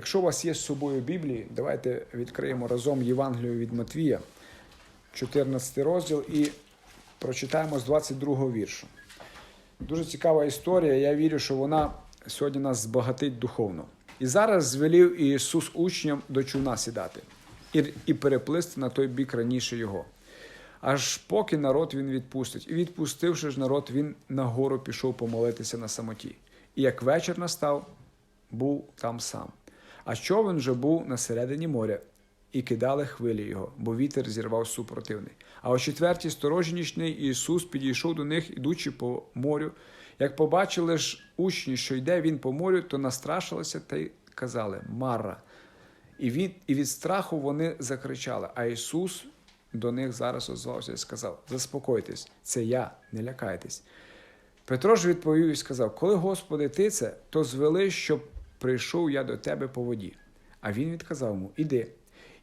Якщо у вас є з собою Біблії, давайте відкриємо разом Євангелію від Матвія, 14 розділ, і прочитаємо з 22 віршу. Дуже цікава історія. Я вірю, що вона сьогодні нас збагатить духовно. І зараз звелів Ісус учням до човна сідати і переплисти на той бік раніше його. Аж поки народ він відпустить. І відпустивши ж народ, він нагору пішов помолитися на самоті. І як вечір настав, був там сам. А човен вже був на середині моря, і кидали хвилі його, бо вітер зірвав супротивний. А о четвертій сторожі нічний Ісус підійшов до них, ідучи по морю. Як побачили ж учні, що йде він по морю, то настрашилися та й казали Марра. І від, і від страху вони закричали. А Ісус до них зараз озвався і сказав: Заспокойтесь, це я, не лякайтесь. Петро ж відповів і сказав: Коли, Господи, ти це, то звели, щоб прийшов я до тебе по воді. А він відказав йому: Іди.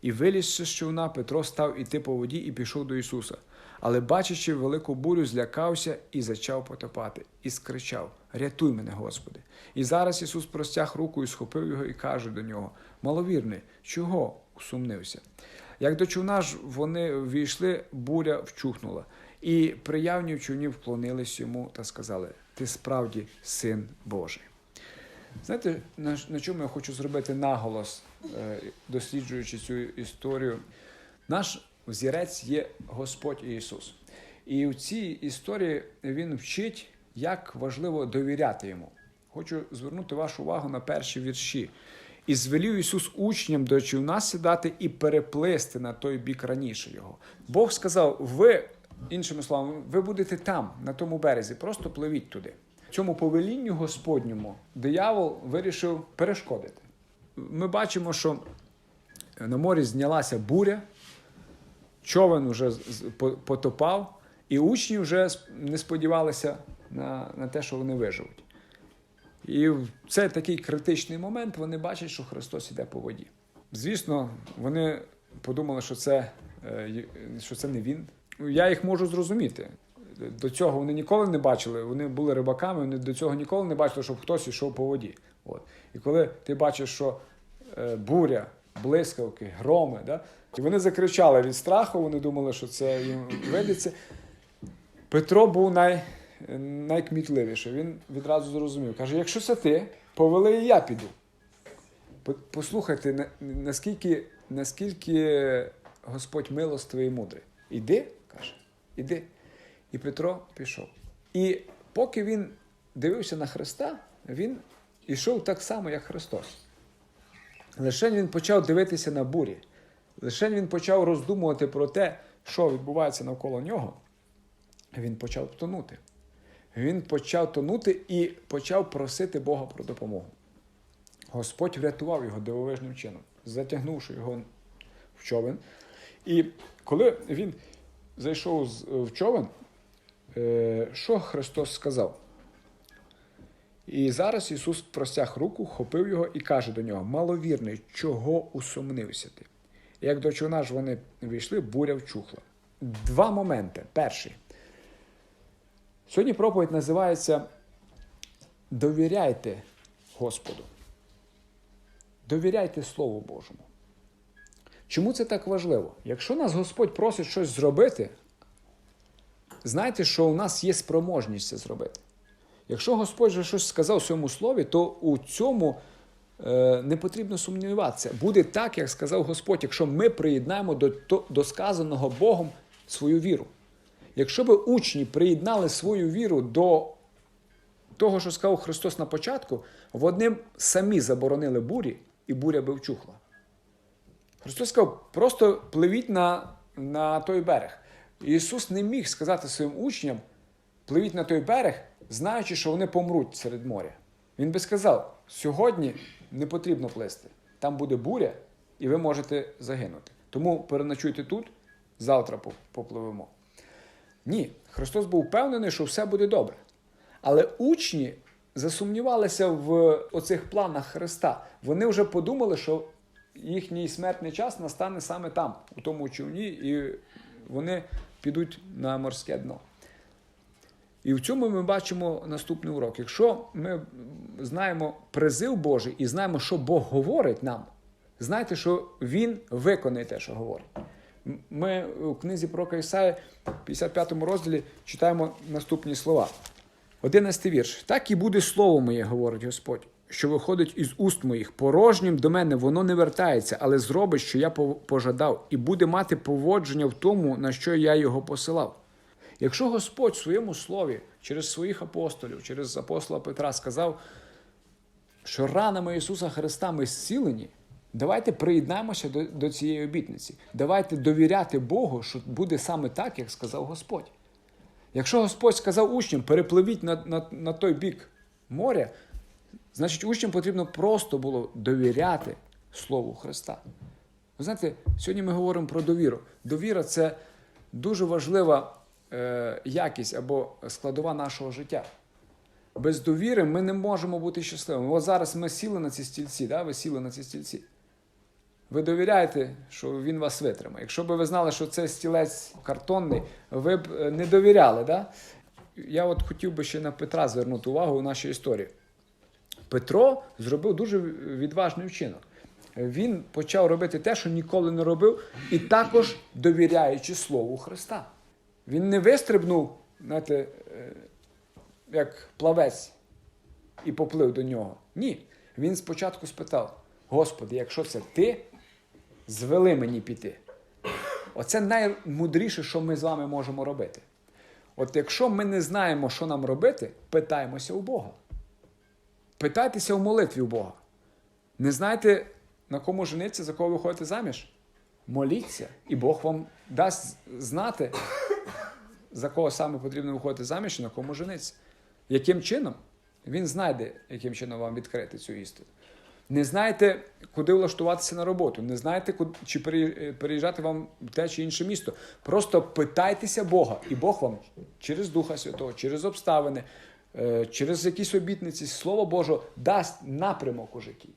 І вилізши з човна, Петро став іти по воді і пішов до Ісуса. Але, бачачи велику бурю, злякався і зачав потопати, і скричав: Рятуй мене, Господи! І зараз Ісус простяг руку і схопив його і каже до нього: Маловірний, чого усумнився? Як до човна ж вони ввійшли, буря вчухнула, і приявні в човні вклонились йому та сказали: Ти справді син Божий. Знаєте, на, на чому я хочу зробити наголос, е, досліджуючи цю історію? Наш взірець є Господь Ісус. І в цій історії Він вчить, як важливо довіряти йому. Хочу звернути вашу увагу на перші вірші. І звелів Ісус учням до човна сідати і переплисти на той бік раніше його. Бог сказав: ви, іншими словами, ви будете там, на тому березі, просто пливіть туди. Цьому повелінню Господньому диявол вирішив перешкодити. Ми бачимо, що на морі знялася буря, човен вже потопав, і учні вже не сподівалися на, на те, що вони виживуть. І в цей такий критичний момент вони бачать, що Христос іде по воді. Звісно, вони подумали, що це, е, що це не він. Я їх можу зрозуміти. До цього вони ніколи не бачили, вони були рибаками, вони до цього ніколи не бачили, щоб хтось йшов по воді. От. І коли ти бачиш, що е, буря, блискавки, громи, да? і вони закричали від страху, вони думали, що це їм видиться. Петро був най, найкмітливіший. Він відразу зрозумів. Каже: якщо це ти, повели і я піду. Послухайте, наскільки, наскільки Господь милостивий і мудрий. Іди, каже, іди. І Петро пішов. І поки він дивився на Христа, він йшов так само, як Христос. Лише він почав дивитися на бурі, лише він почав роздумувати про те, що відбувається навколо нього. Він почав тонути. Він почав тонути і почав просити Бога про допомогу. Господь врятував його дивовижним чином, затягнувши його в човен. І коли він зайшов в човен, що Христос сказав? І зараз Ісус простяг руку, хопив його і каже до нього: маловірний, чого усумнився ти? Як до човна ж вони війшли, буря вчухла. Два моменти. Перший. Сьогодні проповідь називається Довіряйте Господу. Довіряйте Слову Божому. Чому це так важливо? Якщо нас Господь просить щось зробити, знайте, що у нас є спроможність це зробити. Якщо Господь вже щось сказав у своєму слові, то у цьому е, не потрібно сумніватися. Буде так, як сказав Господь, якщо ми приєднаємо до, до сказаного Богом свою віру. Якщо б учні приєднали свою віру до того, що сказав Христос на початку, вони самі заборонили бурі, і буря би вчухла. Христос сказав, просто пливіть на, на той берег. Ісус не міг сказати своїм учням, пливіть на той берег, знаючи, що вони помруть серед моря. Він би сказав, сьогодні не потрібно плисти. Там буде буря, і ви можете загинути. Тому переночуйте тут, завтра попливемо. Ні, Христос був впевнений, що все буде добре. Але учні засумнівалися в оцих планах Христа. Вони вже подумали, що їхній смертний час настане саме там, у тому човні, і вони підуть на морське дно. І в цьому ми бачимо наступний урок. Якщо ми знаємо призив Божий і знаємо, що Бог говорить нам, знайте, що Він виконує те, що говорить. Ми у книзі про Ісаї, 55 розділі, читаємо наступні слова. 11 вірш. Так і буде слово моє, говорить Господь, що виходить із уст моїх. Порожнім до мене воно не вертається, але зробить, що я пожадав, і буде мати поводження в тому, на що я його посилав. Якщо Господь в своєму слові через своїх апостолів, через апостола Петра сказав, що ранами Ісуса Христа ми зцілені, давайте приєднаємося до, до цієї обітниці. Давайте довіряти Богу, що буде саме так, як сказав Господь. Якщо Господь сказав учням, перепливіть на, на, на той бік моря, значить учням потрібно просто було довіряти Слову Христа. Ви знаєте, сьогодні ми говоримо про довіру. Довіра це дуже важлива е, якість або складова нашого життя. Без довіри ми не можемо бути щасливими. От зараз ми сіли на ці стільці, да? ви сіли на ці стільці. Ви довіряєте, що він вас витримає. Якщо б ви знали, що це стілець картонний, ви б е, не довіряли. Да? Я от хотів би ще на Петра звернути увагу у нашій історії. Петро зробив дуже відважний вчинок. Він почав робити те, що ніколи не робив, і також довіряючи Слову Христа. Він не вистрибнув, знаєте, е, як плавець і поплив до нього. Ні. Він спочатку спитав: Господи, якщо це ти, звели мені піти. Оце наймудріше, що ми з вами можемо робити. От якщо ми не знаємо, що нам робити, питаємося у Бога. Питайтеся у молитві у Бога. Не знаєте, на кому жениться, за кого ви ходите заміж? Моліться, і Бог вам дасть знати, за кого саме потрібно виходити заміж і на кому жениться. Яким чином? Він знайде, яким чином вам відкрити цю істину. Не знаєте, куди влаштуватися на роботу, не знаєте, куди, чи переїжджати вам в те чи інше місто. Просто питайтеся Бога, і Бог вам через Духа Святого, через обставини, через якісь обітниці, Слово Боже, дасть напрямок у житті.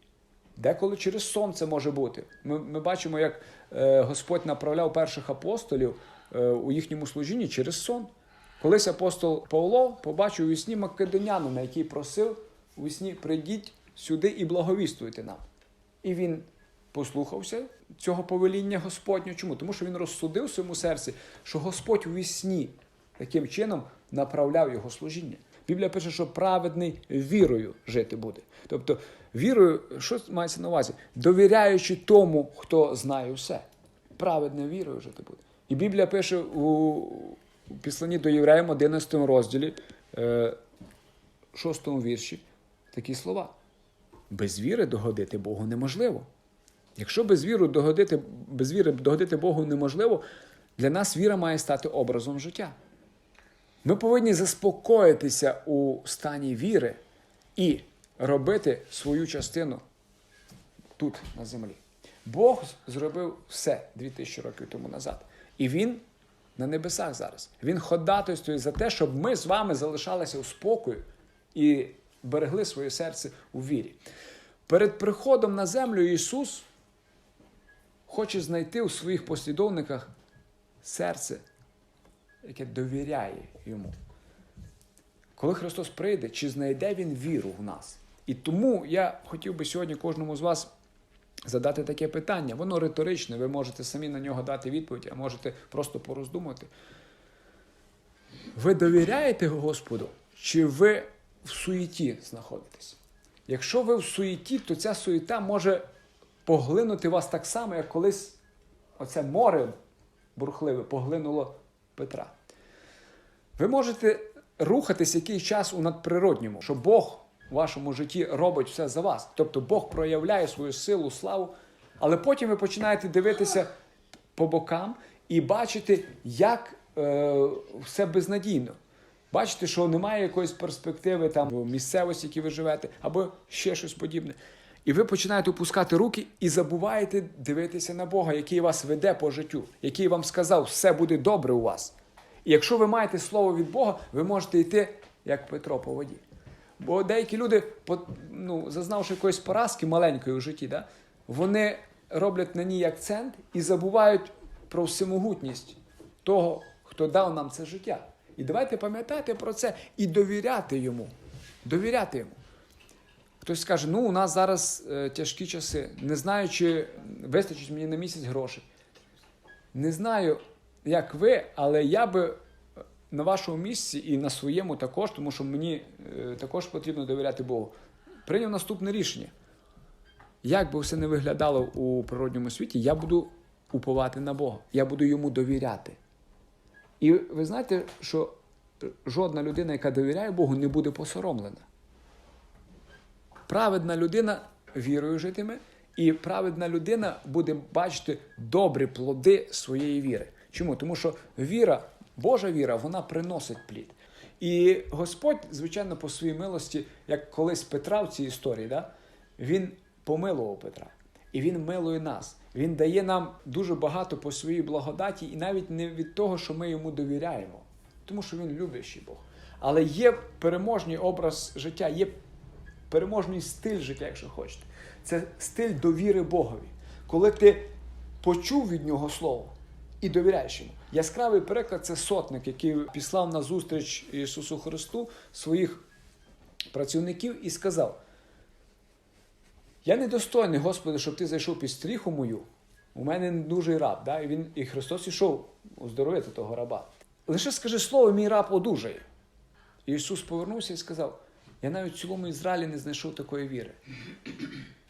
Деколи через сон це може бути. Ми, ми бачимо, як е, Господь направляв перших апостолів е, у їхньому служінні через сон. Колись апостол Павло побачив у сні македонянина, який просив у сні прийдіть сюди і благовістуйте нам. І він послухався цього повеління Господнього. Чому? Тому що він розсудив в своєму серці, що Господь у сні таким чином направляв його служіння. Біблія пише, що праведний вірою жити буде. Тобто, вірою, що мається на увазі? Довіряючи тому, хто знає все. Праведною вірою жити буде. І Біблія пише у, післанні до Євреям 11 розділі, е, 6 вірші, такі слова. Без віри догодити Богу неможливо. Якщо без віри догодити, без віри догодити Богу неможливо, для нас віра має стати образом життя. Ми повинні заспокоїтися у стані віри і робити свою частину тут, на землі. Бог зробив все 2000 років тому назад. І Він на небесах зараз. Він ходатайствує за те, щоб ми з вами залишалися у спокою і берегли своє серце у вірі. Перед приходом на землю Ісус хоче знайти у своїх послідовниках серце, яке довіряє йому. Коли Христос прийде, чи знайде Він віру в нас? І тому я хотів би сьогодні кожному з вас задати таке питання. Воно риторичне, ви можете самі на нього дати відповідь, а можете просто пороздумати. Ви довіряєте Господу, чи ви в суєті знаходитесь? Якщо ви в суєті, то ця суєта може поглинути вас так само, як колись оце море бурхливе поглинуло Петра. Ви можете рухатись якийсь час у надприродньому, що Бог у вашому житті робить все за вас. Тобто Бог проявляє свою силу, славу, але потім ви починаєте дивитися по бокам і бачити, як е, все безнадійно. Бачите, що немає якоїсь перспективи там в місцевості, в якій ви живете, або ще щось подібне. І ви починаєте опускати руки і забуваєте дивитися на Бога, який вас веде по життю, який вам сказав, все буде добре у вас. І якщо ви маєте слово від Бога, ви можете йти, як Петро по воді. Бо деякі люди, ну, зазнавши якоїсь поразки маленької у житті, да, вони роблять на ній акцент і забувають про всемогутність того, хто дав нам це життя. І давайте пам'ятати про це і довіряти йому. Довіряти йому. Хтось скаже, ну у нас зараз е, тяжкі часи, не знаю, чи вистачить мені на місяць грошей. Не знаю, як ви, але я би е, на вашому місці і на своєму також, тому що мені е, також потрібно довіряти Богу. Прийняв наступне рішення. Як би все не виглядало у природньому світі, я буду уповати на Бога. Я буду йому довіряти. І ви знаєте, що жодна людина, яка довіряє Богу, не буде посоромлена. Праведна людина вірою житиме, і праведна людина буде бачити добрі плоди своєї віри. Чому? Тому що віра, Божа віра, вона приносить плід. І Господь, звичайно, по своїй милості, як колись Петра в цій історії, да, він помилував Петра. І він милує нас. Він дає нам дуже багато по своїй благодаті, і навіть не від того, що ми йому довіряємо, тому що він люблячий Бог. Але є переможний образ життя, є переможний стиль життя, якщо хочете. Це стиль довіри Богові. Коли ти почув від нього слово і довіряєш йому. Яскравий приклад це сотник, який післав на зустріч Ісусу Христу своїх працівників і сказав: Я недостойний, Господи, щоб ти зайшов під стріху мою. У мене дуже раб. Да? І, він, і Христос ішов оздоровити того раба. Лише скажи слово, мій раб одужає. І Ісус повернувся і сказав: Я навіть в цілому Ізраїлі не знайшов такої віри.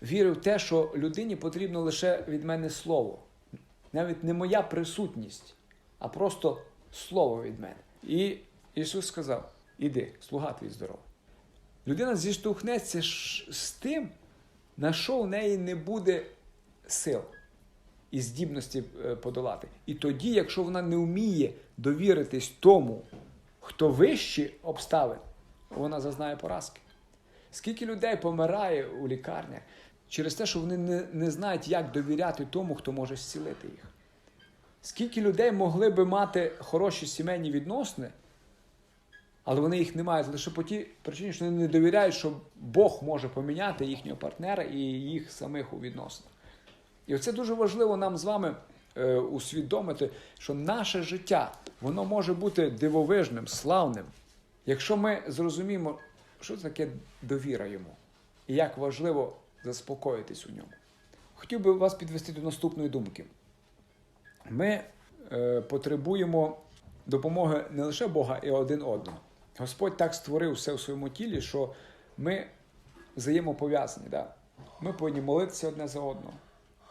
Віри в те, що людині потрібно лише від мене слово. Навіть не моя присутність, а просто слово від мене. І Ісус сказав: Іди, слуга твій здоровий. Людина зіштовхнеться з тим, на що у неї не буде сил і здібності е, подолати. І тоді, якщо вона не вміє довіритись тому, хто вищі обставин, вона зазнає поразки. Скільки людей помирає у лікарнях через те, що вони не, не знають, як довіряти тому, хто може зцілити їх. Скільки людей могли би мати хороші сімейні відносини, але вони їх не мають лише по тій причині, що вони не довіряють, що Бог може поміняти їхнього партнера і їх самих у відносинах. І оце дуже важливо нам з вами е, усвідомити, що наше життя воно може бути дивовижним, славним, якщо ми зрозуміємо, що це таке довіра йому і як важливо заспокоїтись у ньому. Хотів би вас підвести до наступної думки. Ми е, потребуємо допомоги не лише Бога і один одного. Господь так створив все в своєму тілі, що ми взаємопов'язані. Да? Ми повинні молитися одне за одного.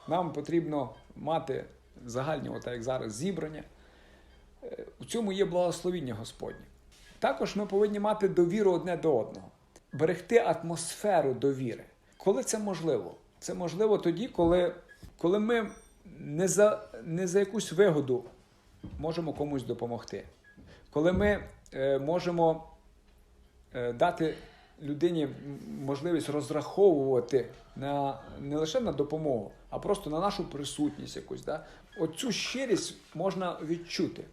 Нам потрібно мати загальні, от як зараз, зібрання. Е, У цьому є благословіння Господнє. Також ми повинні мати довіру одне до одного, берегти атмосферу довіри. Коли це можливо? Це можливо тоді, коли, коли ми не за, не за якусь вигоду можемо комусь допомогти. Коли ми е, можемо е, дати людині можливість розраховувати на, не лише на допомогу, а просто на нашу присутність якусь. Да? Оцю щирість можна відчути.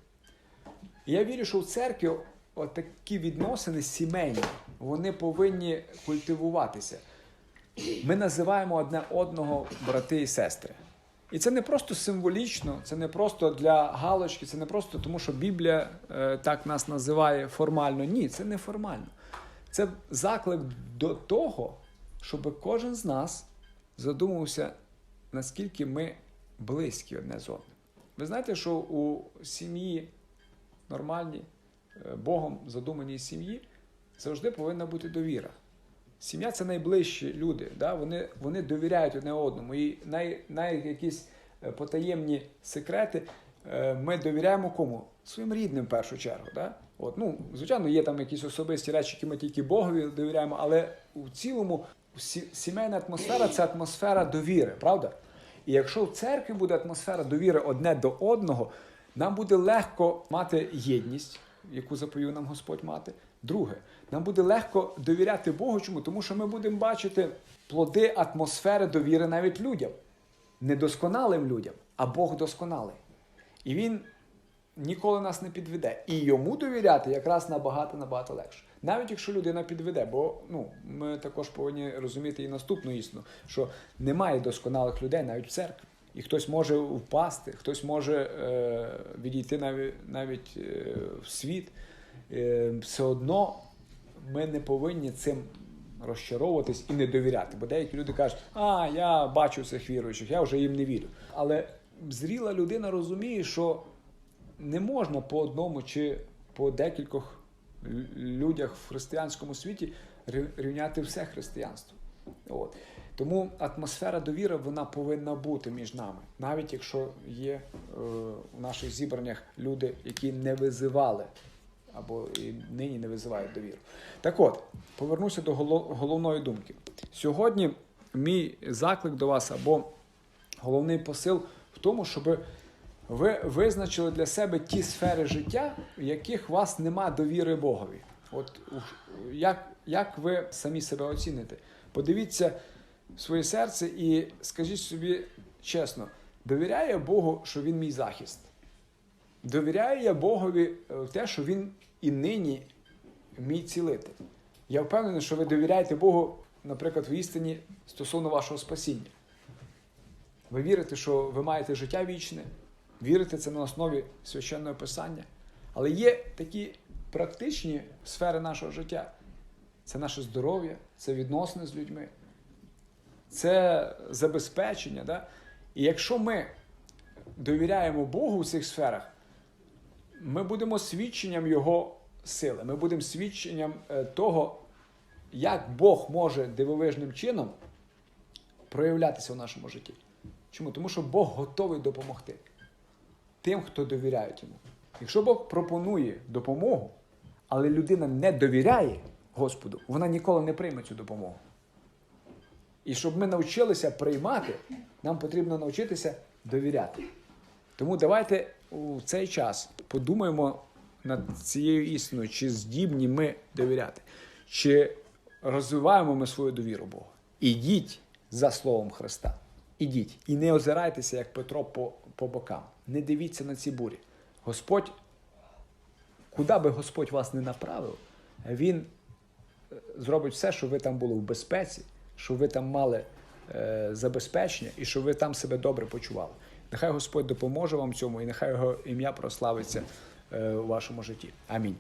Я вірю, що в церкві такі відносини сімейні, вони повинні культивуватися. Ми називаємо одне одного брати і сестри. І це не просто символічно, це не просто для галочки, це не просто тому, що Біблія е, так нас називає формально. Ні, це не формально. Це заклик до того, щоб кожен з нас задумався, наскільки ми близькі одне з одним. Ви знаєте, що у сім'ї нормальній, е, Богом задуманій сім'ї завжди повинна бути довіра. Сім'я це найближчі люди, да? вони, вони довіряють одне одному. І най, най якісь е, потаємні секрети е, ми довіряємо кому? Своїм рідним в першу чергу. Да? От, ну, звичайно, є там якісь особисті речі, які ми тільки Богові довіряємо, але у цілому сімейна атмосфера це атмосфера довіри, правда? І якщо в церкві буде атмосфера довіри одне до одного, нам буде легко мати єдність, яку заповів нам Господь мати. Друге, нам буде легко довіряти Богу. Чому? Тому що ми будемо бачити плоди атмосфери довіри навіть людям, недосконалим людям, а Бог досконалий. І Він ніколи нас не підведе. І йому довіряти якраз набагато набагато легше. Навіть якщо людина підведе, бо ну, ми також повинні розуміти і наступну істину, що немає досконалих людей навіть в церкві. І хтось може впасти, хтось може е, відійти навіть, навіть е, в світ. е, все одно ми не повинні цим розчаровуватись і не довіряти. Бо деякі люди кажуть, а я бачу цих віруючих, я вже їм не вірю. Але зріла людина розуміє, що не можна по одному чи по декількох людях в християнському світі рівняти все християнство. От. Тому атмосфера довіри вона повинна бути між нами, навіть якщо є е, у наших зібраннях люди, які не визивали або і нині не визивають довіру. Так от, повернуся до головної думки. Сьогодні мій заклик до вас або головний посил в тому, щоб ви визначили для себе ті сфери життя, в яких у вас нема довіри Богові. От як, як ви самі себе оціните? Подивіться своє серце і скажіть собі чесно, довіряю я Богу, що Він мій захист? Довіряю я Богові е, в те, що Він і нині мій цілитель. Я впевнений, що ви довіряєте Богу, наприклад, в істині стосовно вашого спасіння. Ви вірите, що ви маєте життя вічне, вірите це на основі священного писання. Але є такі практичні сфери нашого життя. Це наше здоров'я, це відносини з людьми, це забезпечення. Да? І якщо ми довіряємо Богу у цих сферах, ми будемо свідченням Його сили. Ми будемо свідченням е, того, як Бог може дивовижним чином проявлятися в нашому житті. Чому? Тому що Бог готовий допомогти тим, хто довіряє йому. Якщо Бог пропонує допомогу, але людина не довіряє Господу, вона ніколи не прийме цю допомогу. І щоб ми навчилися приймати, нам потрібно навчитися довіряти. Тому давайте у цей час подумаємо над цією істиною, чи здібні ми довіряти, чи розвиваємо ми свою довіру Богу. Ідіть за Словом Христа. Ідіть. І не озирайтеся, як Петро, по, по бокам. Не дивіться на ці бурі. Господь, куди би Господь вас не направив, Він е, зробить все, щоб ви там були в безпеці, щоб ви там мали е, забезпечення і що ви там себе добре почували. Нехай Господь допоможе вам цьому, і нехай його ім'я прославиться е, у вашому житті. Амінь.